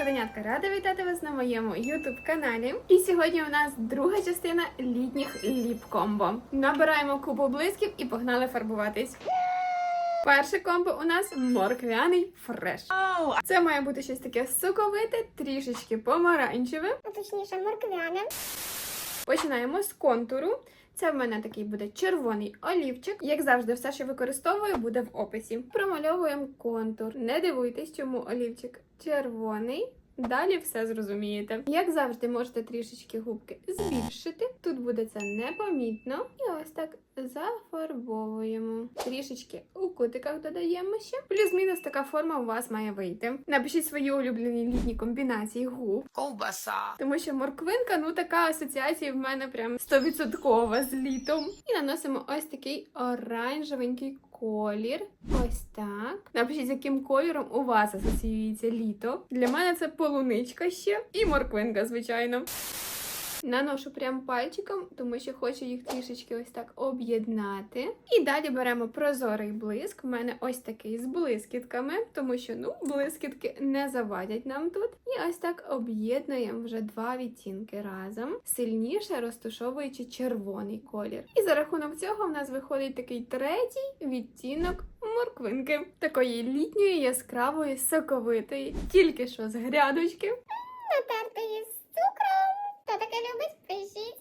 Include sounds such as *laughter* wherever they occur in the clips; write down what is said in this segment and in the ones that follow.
котенятка, рада вітати вас на моєму YouTube каналі. І сьогодні у нас друга частина літніх ліп-комбо. Набираємо купу блисків і погнали фарбуватись. Перше комбо у нас морквяний фреш. Це має бути щось таке соковите, трішечки помаранчеве. ну точніше морквяне. Починаємо з контуру. Це в мене такий буде червоний олівчик. Як завжди, все, що використовую, буде в описі. Промальовуємо контур. Не дивуйтесь, чому олівчик червоний. Далі все зрозумієте. Як завжди, можете трішечки губки збільшити. Тут буде це непомітно. І ось так зафарбовуємо. Трішечки у кутиках додаємо ще. Плюс-мінус така форма у вас має вийти. Напишіть свої улюблені літні комбінації губ. Ковбаса. Тому що морквинка, ну така асоціація в мене прям 100% з літом. І наносимо ось такий оранжевенький колір. Ось так. Напишіть, яким кольором у вас асоціюється літо. Для мене це полуничка ще і морквинка, звичайно. Наношу прям пальчиком, тому що хочу їх трішечки ось так об'єднати. І далі беремо прозорий блиск. У мене ось такий з блискітками, тому що ну блискітки не завадять нам тут. І ось так об'єднуємо вже два відтінки разом, сильніше розташовуючи червоний колір. І за рахунок цього в нас виходить такий третій відтінок морквинки, такої літньої, яскравої, соковитої, тільки що з грядочки. Натертої. Хто таке любить, пишіть.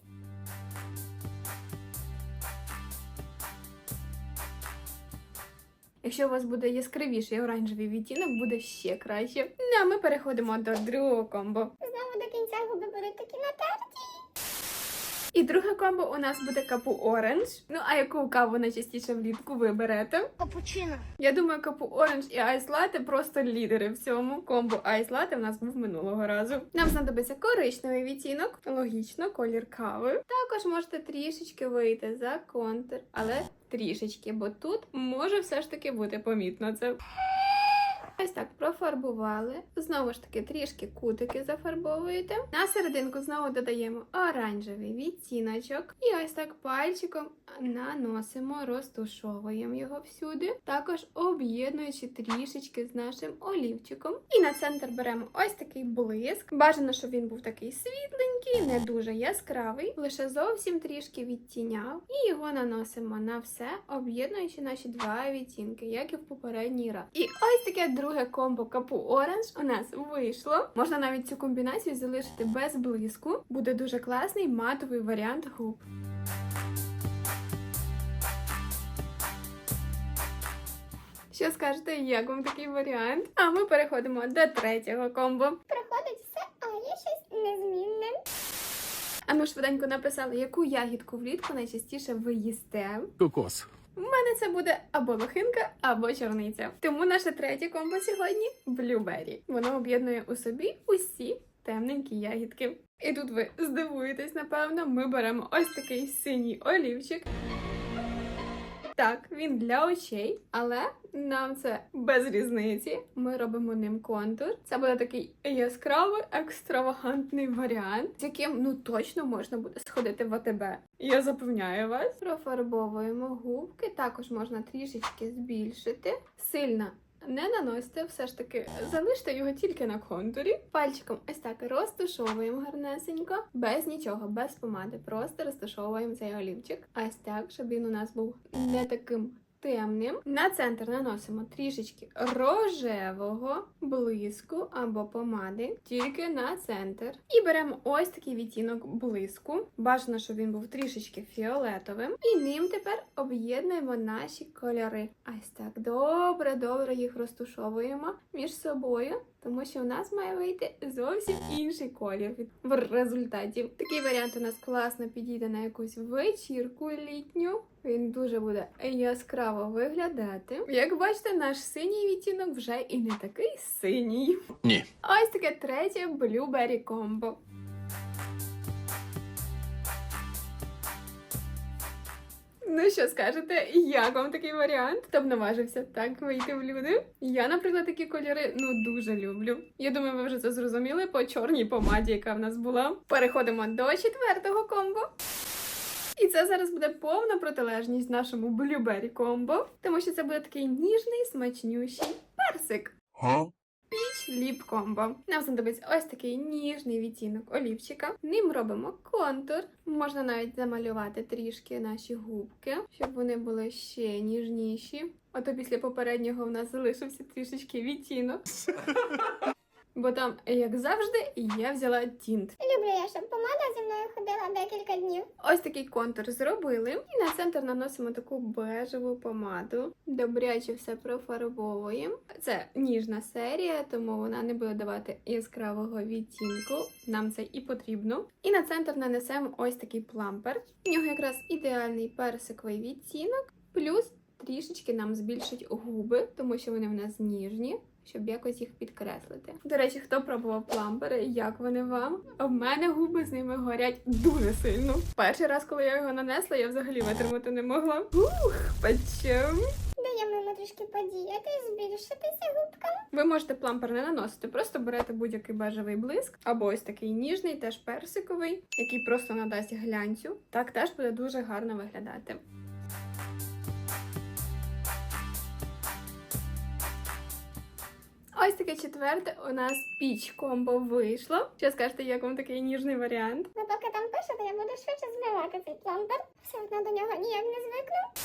Якщо у вас буде яскравіший оранжевий відтінок, буде ще краще. Ну а ми переходимо до другого комбо. Знову до кінця губи будуть такі натерті. І друге комбо у нас буде капу оранж. Ну а яку каву найчастіше влітку ви берете? Капучино. Я думаю, капу оранж і айс лате просто лідери в цьому. Комбо айс лате в нас був минулого разу. Нам знадобиться коричневий відтінок, логічно, колір кави. Також можете трішечки вийти за контур, але трішечки, бо тут може все ж таки бути помітно це. Ось так профарбували. Знову ж таки, трішки кутики зафарбовуєте. На серединку знову додаємо оранжевий відтіночок. І ось так пальчиком наносимо, розтушовуємо його всюди. Також об'єднуючи трішечки з нашим олівчиком. І на центр беремо ось такий блиск. Бажано, щоб він був такий світленький, не дуже яскравий, лише зовсім трішки відтіняв. І його наносимо на все, об'єднуючи наші два відтінки, як і в попередній раз. І ось таке друге комбо капу оранж у нас вийшло. Можна навіть цю комбінацію залишити без блиску. Буде дуже класний матовий варіант губ. Що скажете, як вам такий варіант? А ми переходимо до третього комбо. Проходить все, але є щось незмінне. А ми швиденько написали, яку ягідку влітку найчастіше ви їсте. Кокос. У мене це буде або лохинка, або чорниця. Тому наше третє комбо сьогодні блюбері. Воно об'єднує у собі усі темненькі ягідки. І тут ви здивуєтесь, напевно, ми беремо ось такий синій олівчик. Так, він для очей, але нам це без різниці. Ми робимо ним контур. Це буде такий яскравий, екстравагантний варіант, з яким ну точно можна буде сходити в АТБ. Я запевняю вас. Профарбовуємо губки. Також можна трішечки збільшити. Сильно не наносьте, все ж таки залиште його тільки на контурі. Пальчиком ось так розташовуємо гарнесенько, без нічого, без помади. Просто розташовуємо цей олівчик. Ось так, щоб він у нас був не таким. Темним на центр наносимо трішечки рожевого блиску або помади, тільки на центр. І беремо ось такий відтінок блиску. Бажано, щоб він був трішечки фіолетовим. І ним тепер об'єднуємо наші кольори. Ось так добре, добре їх розтушовуємо між собою. Тому що у нас має вийти зовсім інший колір в результаті. Такий варіант у нас класно підійде на якусь вечірку літню. Він дуже буде яскраво виглядати. Як бачите, наш синій відтінок вже і не такий синій. Ні. Ось таке третє Blueberry комбо. Ну що скажете, як вам такий варіант? Хто б наважився так вийти в люди? Я, наприклад, такі кольори ну дуже люблю. Я думаю, ви вже це зрозуміли по чорній помаді, яка в нас була. Переходимо до четвертого комбо. І це зараз буде повна протилежність нашому блюбері комбо, тому що це буде такий ніжний, смачнющий персик. Га? Ліп комбо. Нам знадобиться ось такий ніжний відтінок олівчика. Ним робимо контур. Можна навіть замалювати трішки наші губки, щоб вони були ще ніжніші. А то після попереднього в нас залишився трішечки відтінок. *laughs* Бо там, як завжди, я взяла тінт. Люблю я, щоб помада зі мною ходила декілька днів. Ось такий контур зробили. І на центр наносимо таку бежеву помаду. Добряче все профарбовуємо. Це ніжна серія, тому вона не буде давати яскравого відтінку. Нам це і потрібно. І на центр нанесемо ось такий плампер. В нього якраз ідеальний персиковий відтінок. Плюс трішечки нам збільшить губи, тому що вони в нас ніжні. Щоб якось їх підкреслити. До речі, хто пробував плампери, як вони вам? А в мене губи з ними горять дуже сильно. Перший раз, коли я його нанесла, я взагалі витримати не могла. Ух, печем. Даємо йому трішки подіяти, збільшитися губками. Ви можете плампер не наносити, просто берете будь-який бежевий блиск, або ось такий ніжний, теж персиковий, який просто надасть глянцю. Так теж буде дуже гарно виглядати. Ось таке четверте у нас піч комбо вийшло. Що скажете, як вам такий ніжний варіант? Ви поки там пишете, я буду швидше змивати цей плампер. Все одно до нього ніяк не звикну.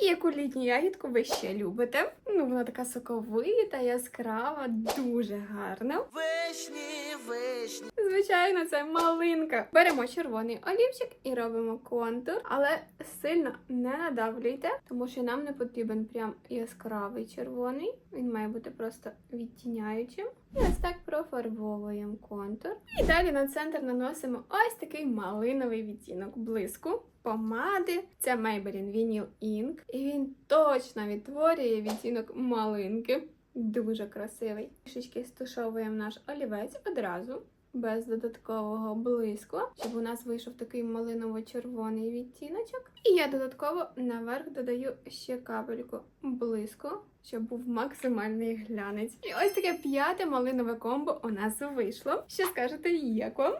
І яку літню ягідку ви ще любите? Ну, вона така соковита, яскрава, дуже гарна. Вишні, вишні. Звичайно, це малинка. Беремо червоний олівчик і робимо контур, але сильно не надавлюйте, тому що нам не потрібен прям яскравий червоний. Він має бути просто відтіняючим. І ось так профарбовуємо контур. І далі на центр наносимо ось такий малиновий відтінок блиску. Помади, це Maybelline Vinyl Ink, і він точно відтворює відтінок малинки. Дуже красивий. Трішечки стушовуємо наш олівець одразу без додаткового блиску, щоб у нас вийшов такий малиново-червоний відтіночок. І я додатково наверх додаю ще капельку блиску, щоб був максимальний глянець. І ось таке п'яте малинове комбо у нас вийшло. Що скажете, як вам?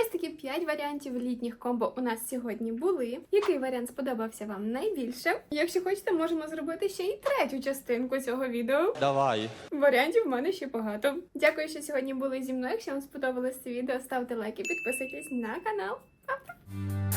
Ось такі 5 варіантів літніх комбо у нас сьогодні були. Який варіант сподобався вам найбільше? Якщо хочете, можемо зробити ще й третю частинку цього відео. Давай. Варіантів в мене ще багато. Дякую, що сьогодні були зі мною. Якщо вам сподобалось це відео, ставте лайки, підписуйтесь на канал. Па-па!